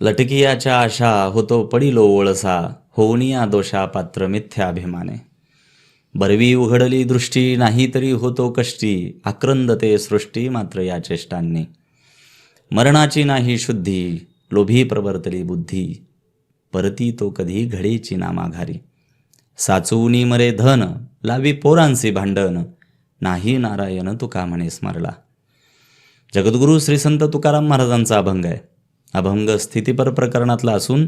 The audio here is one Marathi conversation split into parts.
लटकियाच्या आशा होतो पडिलो ओळसा होऊनिया दोषा पात्र मिथ्याभिमाने बरवी उघडली दृष्टी नाही तरी होतो कष्टी आक्रंदते सृष्टी मात्र या चेष्टांनी. मरणाची नाही शुद्धी लोभी प्रवर्तली बुद्धी परती तो कधी घडीची नामाघारी. साचूनी मरे धन लावी पोरांसी भांडण नाही नारायण तुका म्हणे स्मरला. जगद्गुरू श्री संत तुकाराम महाराजांचा अभंग आहे. अभंग स्थितीपर प्रकरणातला असून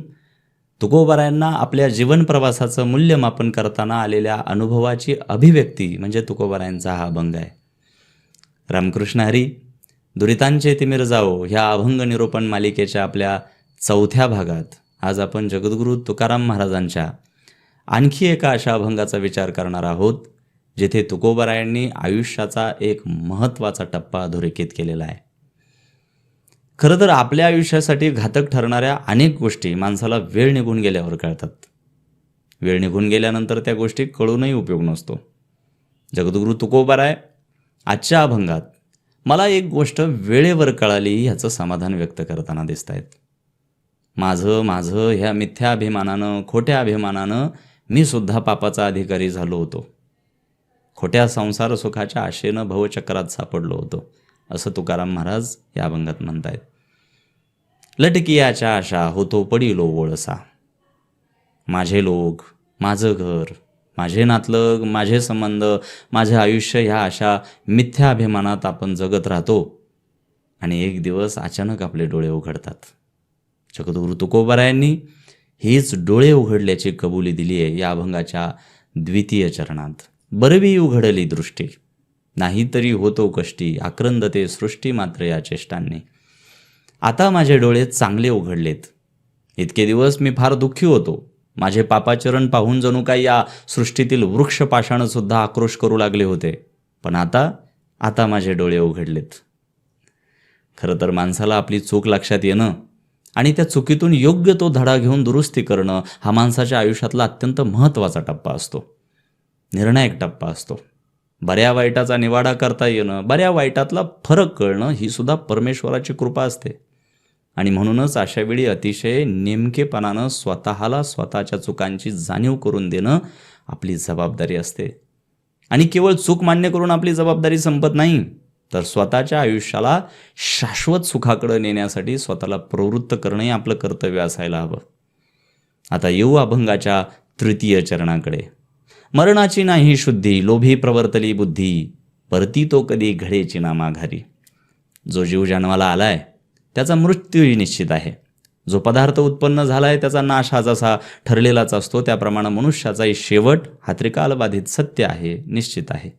तुकोबारायांना आपल्या जीवन प्रवासाचं मूल्यमापन करताना आलेल्या अनुभवाची अभिव्यक्ती म्हणजे तुकोबारायांचा हा अभंग आहे. रामकृष्ण हरी दुरितांचे तिमिर जाओ ह्या अभंग निरूपण मालिकेच्या आपल्या चौथ्या भागात. आज आपण जगद्गुरू तुकाराम महाराजांच्या आणखी एका अशा अभंगाचा विचार करणार आहोत जिथे तुकोबरायांनी आयुष्याचा एक महत्त्वाचा टप्पा अधोरेखित केलेला आहे. खरं तर आपल्या आयुष्यासाठी घातक ठरणाऱ्या अनेक गोष्टी माणसाला वेळ निघून गेल्यावर कळतात. वेळ निघून गेल्यानंतर त्या गोष्टी कळूनही उपयोग नसतो. जगद्गुरू तुकोबाराय आजच्या अभंगात मला एक गोष्ट वेळेवर कळाली ह्याचं समाधान व्यक्त करताना दिसत आहेत माझं माझं ह्या मिथ्या अभिमानानं खोट्या अभिमानानं मी सुद्धा पापाचा अधिकारी झालो होतो. खोट्या संसार सुखाच्या आशेनं भवचक्रात सापडलो होतो असं तुकाराम महाराज या अभंगात म्हणतायत. लटकियाच्या आशा होतो पडिलो ओळसा माझे लोक माझं घर माझे नातलग माझे संबंध माझे आयुष्य ह्या अशा मिथ्या अभिमानात आपण जगत राहतो. आणि एक दिवस अचानक आपले डोळे उघडतात. जगद्गुरु तुकोबारायांनी हीच डोळे उघडल्याची कबुली दिली आहे या अभंगाच्या द्वितीय चरणात. बरवी उघडली दृष्टी. नाहीतरी होतो कष्टी आक्रंदते सृष्टी मात्र या चेष्टांनी. आता माझे डोळे चांगले उघडलेत. इतके दिवस मी फार दुःखी होतो. माझे पापाचरण पाहून जणू काही या सृष्टीतील वृक्षपाषाणसुद्धा आक्रोश करू लागले होते. पण आता आता माझे डोळे उघडलेत. खरं तर माणसाला आपली चूक लक्षात येणं आणि त्या चुकीतून योग्य तो धडा घेऊन दुरुस्ती करणं हा माणसाच्या आयुष्यातला अत्यंत महत्त्वाचा टप्पा असतो. निर्णायक टप्पा असतो. बऱ्या वाईटाचा निवाडा करता येणं बऱ्या वाईटातला फरक कळणं ही सुद्धा परमेश्वराची कृपा असते. आणि म्हणूनच अशावेळी अतिशय नेमकेपणानं स्वतःला स्वतःच्या चुकांची जाणीव करून देणं आपली जबाबदारी असते. आणि केवळ चूक मान्य करून आपली जबाबदारी संपत नाही तर स्वतःच्या आयुष्याला शाश्वत सुखाकडे नेण्यासाठी स्वतःला प्रवृत्त करणंही आपलं कर्तव्य असायला हवं. आता येऊ अभंगाच्या तृतीय चरणाकडे. मरणाची नाही शुद्धी लोभी प्रवर्तली बुद्धी परती तो कधी घडेची ना माघारी जो जीव जन्माला आलाय त्याचा मृत्यूही निश्चित आहे. जो पदार्थ उत्पन्न झाला आहे त्याचा नाश हा जसा ठरलेलाच असतो त्याप्रमाणे मनुष्याचाही शेवट हा त्रिकालबाधित सत्य आहे निश्चित आहे.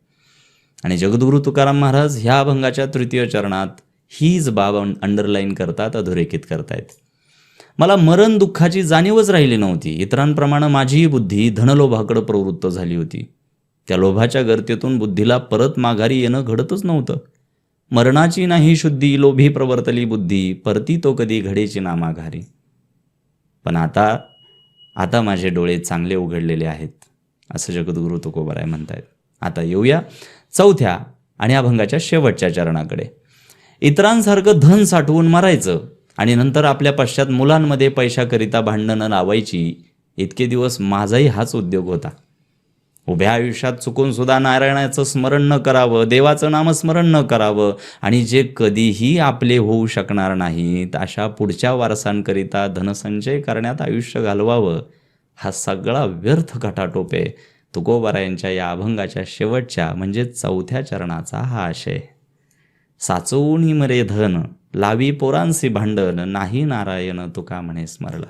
आणि जगद्गुरू तुकाराम महाराज ह्या अभंगाच्या तृतीय चरणात हीच बाब अंडरलाईन करतात अधोरेखित करतायत. मला मरण दुःखाची जाणीवच राहिली नव्हती. इतरांप्रमाणे माझीही बुद्धी धनलोभाकडं प्रवृत्त झाली होती. त्या लोभाच्या गर्तेतून बुद्धीला परत माघारी येणं घडतच नव्हतं. मरणाची नाही शुद्धी लोभी प्रवर्तली बुद्धी परती तो कधी घडेची नामाघारी. पण आता आता माझे डोळे चांगले उघडलेले आहेत असं जगद्गुरू तुकोबराय म्हणतायत. आता येऊया चौथ्या आणि अभंगाच्या शेवटच्या चरणाकडे. इतरांसारखं धन साठवून मारायचं आणि नंतर आपल्या पश्चात मुलांमध्ये पैशाकरिता भांडणं लावायची इतके दिवस माझाही हाच उद्योग होता. उभ्या आयुष्यात चुकून सुद्धा नारायणाचं स्मरण न करावं देवाचं नामस्मरण न करावं आणि जे कधीही आपले होऊ शकणार नाहीत अशा पुढच्या वारसांकरिता धनसंचय करण्यात आयुष्य घालवावं हा सगळा व्यर्थ खटाटोपे तुकोबारायांच्या या अभंगाच्या शेवटच्या म्हणजे चौथ्या चरणाचा हा आशय. साचवून मरे धन लावी पोरांसी भांडण नाही नारायण तुका म्हणे स्मरला.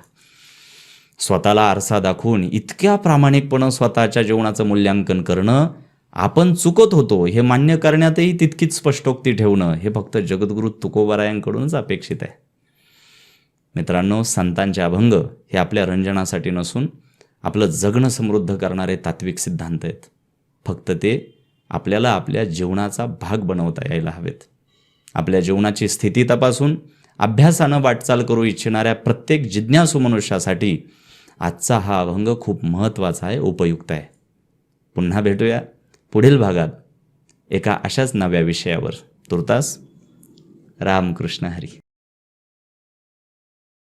स्वतःला आरसा दाखवून इतक्या प्रामाणिकपणे स्वतःच्या जीवनाचं मूल्यांकन करणं आपण चुकत होतो हे मान्य करण्यातही तितकीच स्पष्टोक्ती ठेवणं हे फक्त जगद्गुरू तुकोबारायांकडूनच अपेक्षित आहे. मित्रांनो संतांचे अभंग हे आपल्या रंजनासाठी नसून आपलं जगणं समृद्ध करणारे तात्विक सिद्धांत आहेत. फक्त ते आपल्याला आपल्या जीवनाचा भाग बनवता यायला हवेत. आपल्या जीवनाची स्थिती तपासून अभ्यासानं वाटचाल करू इच्छिणाऱ्या प्रत्येक जिज्ञासू मनुष्यासाठी आजचा हा अभंग खूप महत्त्वाचा आहे उपयुक्त आहे. पुन्हा भेटूया पुढील भागात एका अशाच नव्या विषयावर. तुर्तास रामकृष्ण हरी.